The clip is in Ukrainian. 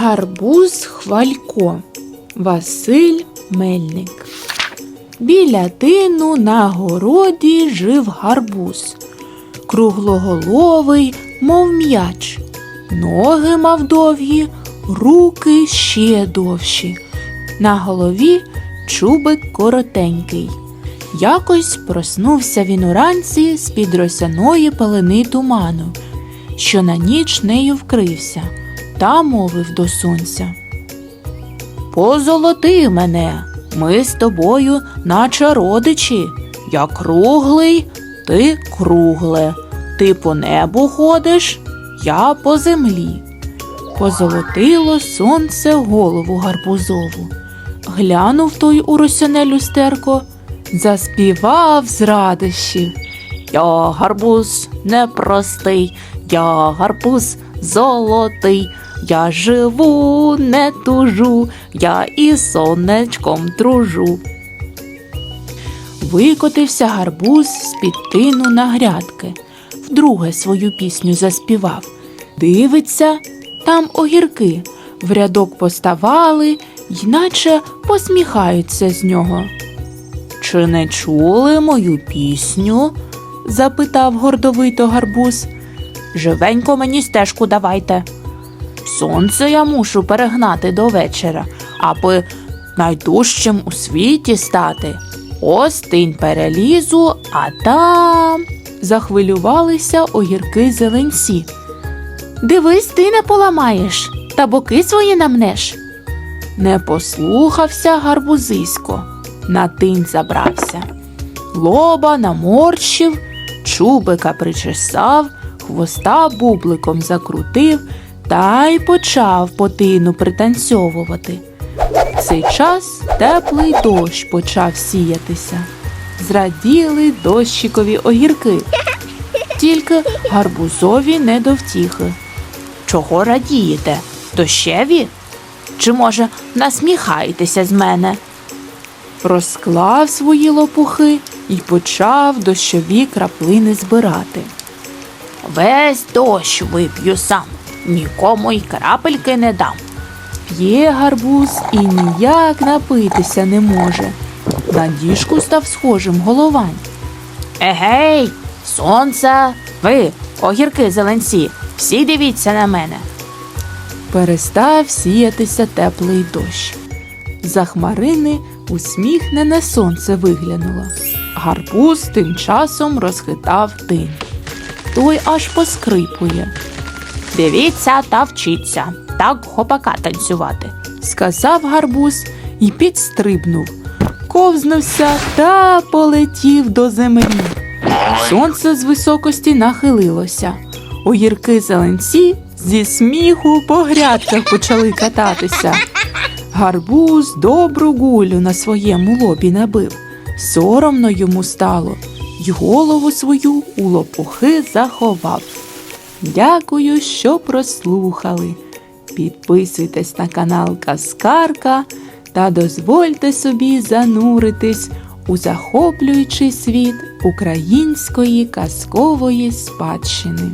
Гарбуз Хвалько Василь Мельник. Біля тину на городі жив гарбуз. Круглоголовий, мов м'яч. Ноги мав довгі, руки ще довші. На голові чубик коротенький. Якось проснувся він уранці з-під росяної пелени туману, що на ніч нею вкрився, та мовив до сонця. Позолоти мене, ми з тобою, наче родичі. Я круглий, ти кругле. Ти по небу ходиш, я по землі. Позолотило сонце голову гарбузову. Глянув той у росяне люстерко, заспівав з радощів. Я гарбуз непростий, я гарбуз золотий, я живу, не тужу, я і сонечком тружу. Викотився гарбуз з-під тину на грядки, вдруге свою пісню заспівав. Дивиться, там огірки, в рядок поставали й наче посміхаються з нього. Чи не чули мою пісню? запитав гордовито гарбуз. Живенько мені стежку давайте. Сонце я мушу перегнати до вечора, аби найдужчим у світі стати. Ось тинь перелізу, а там. захвилювалися огірки зеленці. Дивись, ти не поламаєш, та боки свої намнеш. Не послухався гарбузисько, на тинь забрався. Лоба наморщив, чубика причесав, хвоста бубликом закрутив та й почав по тину пританцьовувати. В цей час теплий дощ почав сіятися. Зраділи дощикові огірки. Тільки гарбузові не до втіхи. Чого радієте? Дощеві? Чи, може, насміхаєтеся з мене? Розклав свої лопухи і почав дощові краплини збирати. Весь дощ вип'ю сам, нікому й крапельки не дам. П'є гарбуз і ніяк напитися не може. На діжку став схожим головань. Егей, сонце, ви, огірки зеленці, всі дивіться на мене. Перестав сіятися теплий дощ. За хмарини усміхнене сонце виглянуло. Гарбуз тим часом розхитав тин. Той аж поскрипує. Дивіться та вчіться, так хопака танцювати, сказав гарбуз і підстрибнув, ковзнувся та полетів до землі. Сонце з високості нахилилося. Огірки зеленці зі сміху по грядках почали кататися. Гарбуз добру гулю на своєму лобі набив. Соромно йому стало, й голову свою у лопухи заховав. Дякую, що прослухали. Підписуйтесь на канал Каскарка та дозвольте собі зануритись у захоплюючий світ української казкової спадщини.